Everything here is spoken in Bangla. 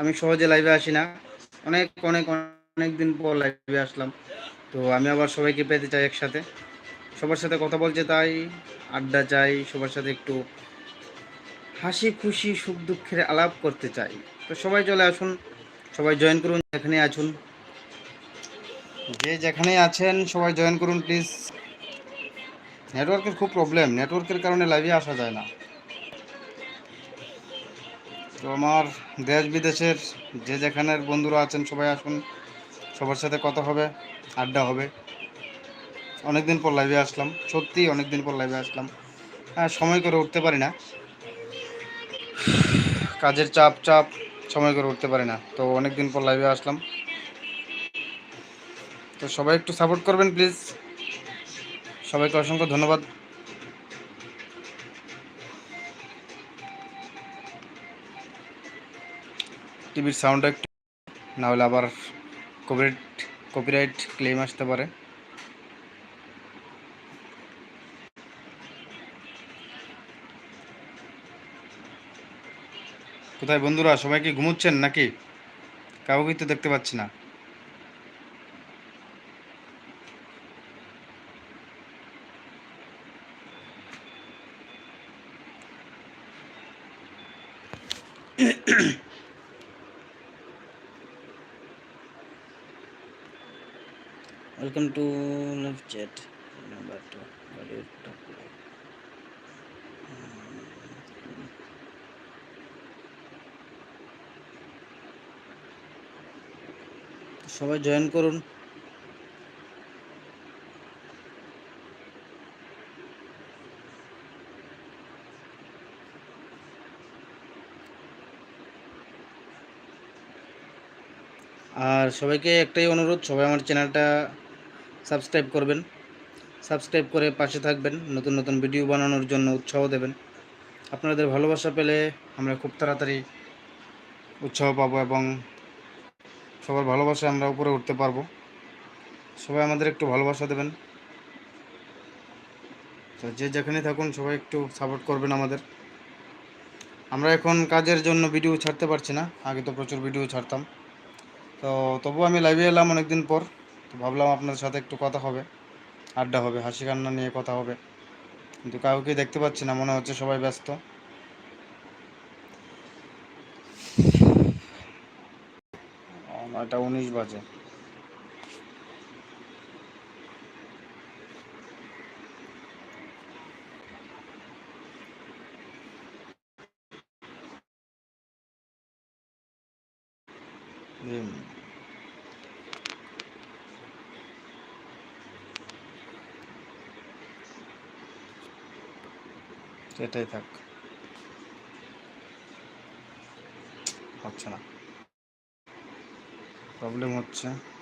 আমি সহজে লাইভে আসি না। অনেক অনেক অনেক দিন পর লাইভে আসলাম। তো আমি আবার সবাইকে পেতে চাই একসাথে। সবার সাথে কথা বলতে তাই আড্ডা চাই, সবার সাথে একটু হাসি খুশি, সুখ দুঃখের আলাপ করতে চাই। তো সবাই চলে আসুন, সবাই জয়েন করুন যেখানে আছুন। যে যেখানে আছেন, সবাই জয়েন করুন প্লিজ নেটওয়ার্কের খুব প্রবলেম নেটওয়ার্কের কারণে লাইভে আসা যায় না। তো আমার দেশ বিদেশের যে যেখানের বন্ধুরা আছেন, সবাই আসুন। সবার সাথে কথা হবে, আড্ডা হবে। অনেকদিন পর লাইভে আসলাম, সত্যি অনেকদিন পর লাইভে আসলাম। হ্যাঁ সময় করে উঠতে পারি না। কাজের চাপ চাপ, সময় করে উঠতে পারি না। তো অনেকদিন পর লাইভে আসলাম। তো সবাই একটু সাপোর্ট করবেন প্লিজ সবাইকে অসংখ্য ধন্যবাদ। টিভির সাউন্ডটা একটু না হলে আবার কপিরাইট কপিরাইট ক্লেম আসতে পারে। কোথায় বন্ধুরা, সবাই কি ঘুমোচ্ছেন নাকি? কাউকে তো দেখতে পাচ্ছি না। Welcome to live chat. Remember to value top like. সবাই জয়েন করুন আর সবাইকে একটাই অনুরোধ সবাই আমার চ্যানেলটা সাবস্ক্রাইব করবেন। সাবস্ক্রাইব করে পাশে থাকবেন। নতুন নতুন ভিডিও বানানোর জন্য উৎসাহ দেবেন। আপনাদের ভালোবাসা পেলে আমরা খুব তাড়াতাড়ি উৎসাহ পাবো এবং সবার ভালোবাসা আমরা উপরে উঠতে পারব। সবাই আমাদের একটু ভালোবাসা দেবেন। তো যে যেখানে থাকুন, সবাই একটু সাপোর্ট করবেন আমাদের। আমরা এখন কাজের জন্য ভিডিও ছাড়তে পারছি না। আগে তো প্রচুর ভিডিও ছাড়তাম। তো তবু আমি লাইভে এলাম অনেকদিন পর। ভাবলাম আপনাদের সাথে একটু কথা হবে, আড্ডা হবে, হাসি কান্না নিয়ে কথা হবে। কিন্তু কাউকে দেখতে পাচ্ছি না, মনে হচ্ছে সবাই ব্যস্ত। নয়টা উনিশ বাজে। সেটাই থাক। হচ্ছে না। প্রবলেম হচ্ছে